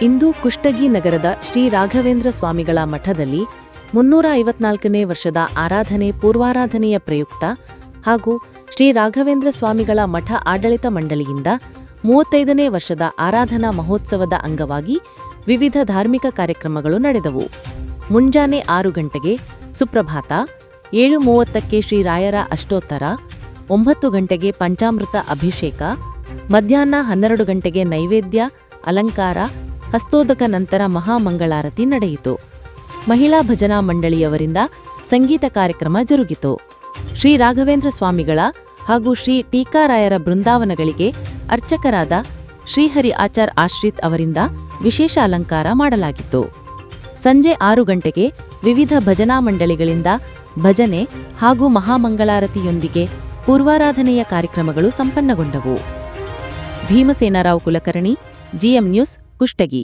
ಇಂದು ಕುಷ್ಟಗಿ ನಗರದ ಶ್ರೀ ರಾಘವೇಂದ್ರ ಸ್ವಾಮಿಗಳ ಮಠದಲ್ಲಿ ಮುನ್ನೂರ ಐವತ್ನಾಲ್ಕನೇ ವರ್ಷದ ಆರಾಧನೆ ಪೂರ್ವಾರಾಧನೆಯ ಪ್ರಯುಕ್ತ ಹಾಗೂ ಶ್ರೀ ರಾಘವೇಂದ್ರ ಸ್ವಾಮಿಗಳ ಮಠ ಆಡಳಿತ ಮಂಡಳಿಯಿಂದ ಮೂವತ್ತೈದನೇ ವರ್ಷದ ಆರಾಧನಾ ಮಹೋತ್ಸವದ ಅಂಗವಾಗಿ ವಿವಿಧ ಧಾರ್ಮಿಕ ಕಾರ್ಯಕ್ರಮಗಳು ನಡೆದವು. ಮುಂಜಾನೆ ಆರು ಗಂಟೆಗೆ ಸುಪ್ರಭಾತ, ಏಳು ಮೂವತ್ತಕ್ಕೆ ಶ್ರೀರಾಯರ ಅಷ್ಟೋತ್ತರ, ಒಂಬತ್ತು ಗಂಟೆಗೆ ಪಂಚಾಮೃತ ಅಭಿಷೇಕ, ಮಧ್ಯಾಹ್ನ ಹನ್ನೆರಡು ಗಂಟೆಗೆ ನೈವೇದ್ಯ, ಅಲಂಕಾರ ಹಸ್ತೋದಕ ನಂತರ ಮಹಾಮಂಗಳಾರತಿ ನಡೆಯಿತು. ಮಹಿಳಾ ಭಜನಾ ಮಂಡಳಿಯವರಿಂದ ಸಂಗೀತ ಕಾರ್ಯಕ್ರಮ ಜರುಗಿತು. ಶ್ರೀ ರಾಘವೇಂದ್ರ ಸ್ವಾಮಿಗಳ ಹಾಗೂ ಶ್ರೀ ಟೀಕಾರಾಯರ ಬೃಂದಾವನಗಳಿಗೆ ಅರ್ಚಕರಾದ ಶ್ರೀಹರಿ ಆಚಾರ್ ಆಶ್ರಿತ್ ಅವರಿಂದ ವಿಶೇಷ ಅಲಂಕಾರ ಮಾಡಲಾಗಿತ್ತು. ಸಂಜೆ ಆರು ಗಂಟೆಗೆ ವಿವಿಧ ಭಜನಾ ಮಂಡಳಿಗಳಿಂದ ಭಜನೆ ಹಾಗೂ ಮಹಾಮಂಗಳಾರತಿಯೊಂದಿಗೆ ಪೂರ್ವಾರಾಧನೆಯ ಕಾರ್ಯಕ್ರಮಗಳು ಸಂಪನ್ನಗೊಂಡವು. Bhimasenarao Kulkarni, GM news Kushtagi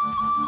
Música